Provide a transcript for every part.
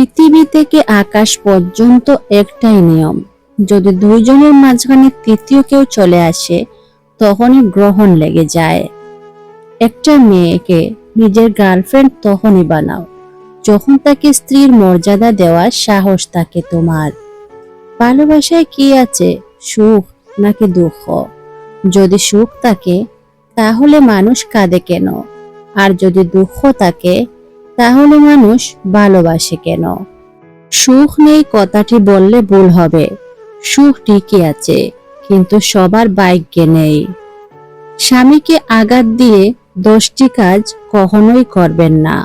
পৃথিবী থেকে আকাশ পর্যন্ত একটাই নিয়ম। যদি দুইজনের মাঝখানে তৃতীয় কেউ চলে আসে, তখনই গ্রহণ লেগে যায়। একটা মেয়েকে নিজের গার্লফ্রেন্ড তখনই বানাও, যখন তাকে স্ত্রীর মর্যাদা দেওয়ার সাহস থাকে তোমার। ভালোবাসায় কি আছে, সুখ নাকি দুঃখ? যদি সুখ থাকে, তাহলে মানুষ কাঁদে কেন? আর যদি দুঃখ থাকে তাহলে মানুষ ভালোবাসে কেন? সুখ নেই কথাটি বললে ভুল হবে। সুখ ঠিকই আছে, কিন্তু সবার বাইককে নেই। স্বামীকে আঘাত দিয়ে দশটি কাজ কখনোই করবেন না।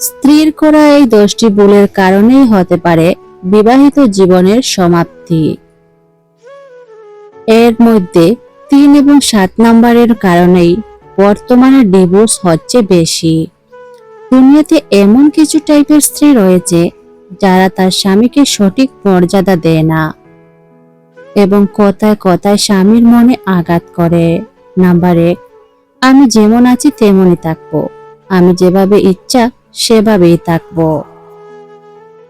স্ত্রীর করা এই দশটি ভুলের কারণেই হতে পারে বিবাহিত জীবনের সমাপ্তি। এর মধ্যে তিন এবং সাত নম্বরের কারণেই বর্তমানে ডিভোর্স হচ্ছে বেশি। দুনিয়াতে এমন কিছু টাইপের স্ত্রী রয়েছে যারা তার স্বামীকে সঠিক মর্যাদা দেয় না এবং কথায় কথায় স্বামীর মনে আঘাত করে। নাম্বার এক, আমি যেমন আছি তেমনই থাকব। আমি যেভাবে ইচ্ছা সেভাবেই থাকব।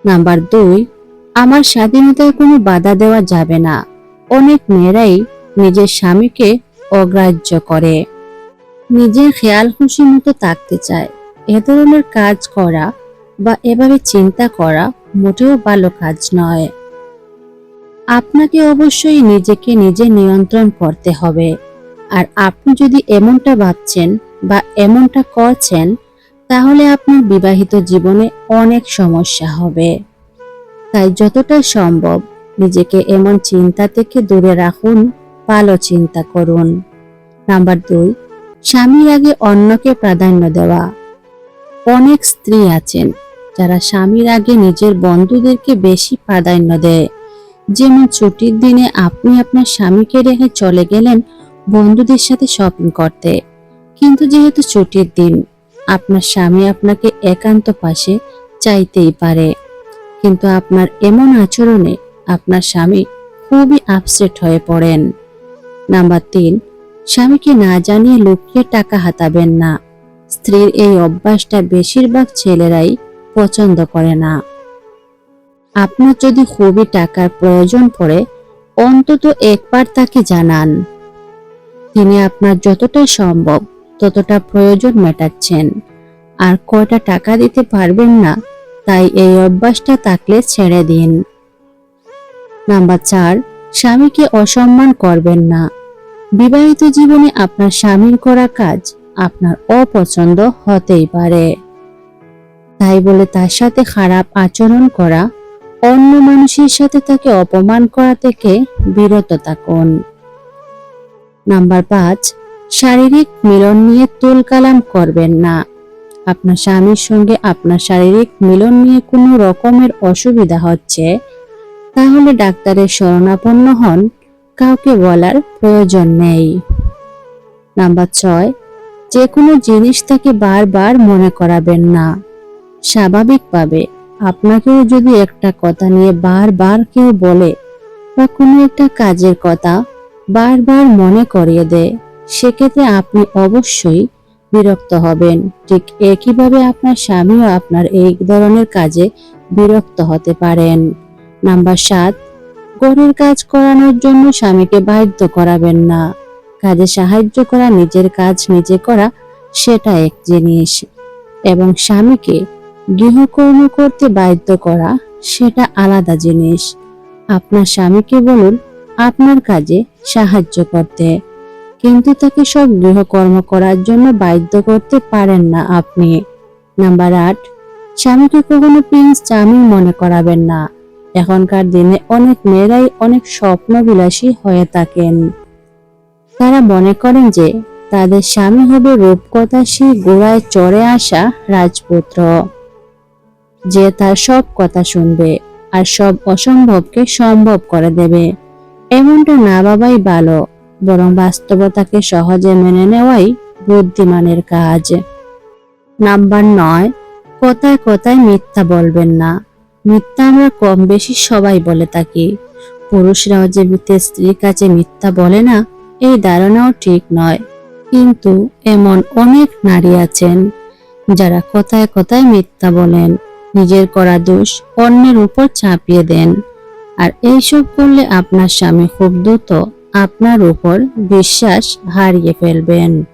নাম্বার দুই, আমার স্বাধীনতায় কোনো বাধা দেওয়া যাবে না। অনেক মেয়েরাই নিজের স্বামীকে অগ্রাহ্য করে। নিজের খেয়াল খুশি মতো থাকতে চায়। এ ধরনের কাজ করা বা এভাবে চিন্তা করা মোটেও ভালো কাজ নয়। আপনাকে অবশ্যই নিজেকে নিজে নিয়ন্ত্রণ করতে হবে। আর আপনি যদি এমনটা ভাবছেন বা এমনটা করছেন, তাহলে আপনার বিবাহিত জীবনে অনেক সমস্যা হবে। তাই যতটা সম্ভব নিজেকে এমন চিন্তা থেকে দূরে রাখুন, ভালো চিন্তা করুন। নাম্বার দুই, স্বামীর আগে অন্যকে প্রাধান্য দেওয়া। অনেক স্ত্রী আছেন, যারা স্বামীর আগে নিজের বন্ধুদেরকে বেশি প্রাধান্য দেয়। যেমন ছুটির দিনে আপনি আপনার স্বামীকে রেখে চলে গেলেন বন্ধুদের সাথে শপিং করতে। কিন্তু যেহেতু ছুটির দিন, আপনার স্বামী আপনাকে একান্ত পাশে চাইতেই পারে। কিন্তু আপনার এমন আচরণে আপনার স্বামী খুবই আপসেট হয়ে পড়েন। নাম্বার তিন, স্বামীকে না জানিয়ে লুকিয়ে টাকা হাতাবেন না। স্ত্রীর এই অভ্যাসটা বেশিরভাগ ছেলেরাই পছন্দ করে না। আপনার যদি খুবই টাকার প্রয়োজন পড়ে, অন্তত একবার তাকে জানান। তিনি আপনার যতটা সম্ভব ততটা প্রয়োজন মেটাচ্ছেন। আর কয়টা টাকা দিতে পারবেন না, তাই এই অভ্যাসটা থাকলে ছেড়ে দিন। নাম্বার চার, স্বামীকে অসম্মান করবেন না। বিবাহিত জীবনে আপনার স্বামীর করা কাজ আপনার অপছন্দ হতেই পারে। তাই বলে তার সাথে খারাপ আচরণ করা, অন্য মানুষের সাথে তাকে অপমান করা থেকে বিরত থাকুন। নাম্বার পাঁচ, শারীরিক মিলন নিয়ে তুলকালাম করবেন না। আপনার স্বামীর সঙ্গে আপনার শারীরিক মিলন নিয়ে কোনো রকমের অসুবিধা হচ্ছে, তাহলে ডাক্তারের শরণাপন্ন হন, কাউকে বলার প্রয়োজন নেই। নাম্বার ছয় যে কোনো জিনিস তাকে বারবার মনে করাবেন না। স্বাভাবিকভাবে আপনাকেও যদি একটা কথা নিয়ে বারবার কেউ বলে বা কোনো একটা কাজের কথা বারবার মনে করিয়ে দেয়, সেক্ষেত্রে আপনি অবশ্যই বিরক্ত হবেন। ঠিক একইভাবে আপনার স্বামীও আপনার এই ধরনের কাজে বিরক্ত হতে পারেন। নাম্বার সাত, ঘরের কাজ করানোর জন্য স্বামীকে বাধ্য করাবেন না। কাজে সাহায্য করা, নিজের কাজ নিজে করা, সেটা এক জিনিস। এবং স্বামীকে গৃহকর্ম করতে বাধ্য করা, সেটা আলাদা জিনিস। আপনার স্বামীকে বলুন, আপনার কাজে সাহায্য করতে। কিন্তু তাকে সব গৃহকর্ম করার জন্য বাধ্য করতে পারেন না আপনি। নাম্বার আট, স্বামীকে কখনো প্রিন্স চামিন মনে করাবেন না। এখনকার দিনে অনেক মেয়েরাই অনেক স্বপ্নবিলাসী হয়ে থাকেন। তারা মনে করেন যে তাদের স্বামী হবে রূপকথা সেই গোড়ায় চড়ে আসা রাজপুত্র, যে তার সব কথা শুনবে আর সব অসম্ভবকে সম্ভব করে দেবে। এমনটা না বাবাই ভালো, বরং বাস্তবতাকে সহজে মেনে নেওয়াই বুদ্ধিমানের কাজ। নাম্বার নয়, কথায় কথায় মিথ্যা বলবেন না। মিথ্যা আমরা কম বেশি সবাই বলে থাকি। পুরুষরাও যে স্ত্রীর কাছে মিথ্যা বলে না এই ধারণাও ঠিক নয়। কিন্তু এমন অনেক নারী আছেন যারা কথায় কথায় মিথ্যা বলেন, নিজের করা দোষ অন্যের উপর চাপিয়ে দেন। আর এইসব করলে আপনার স্বামী খুব দ্রুত আপনার উপর বিশ্বাস হারিয়ে ফেলবেন।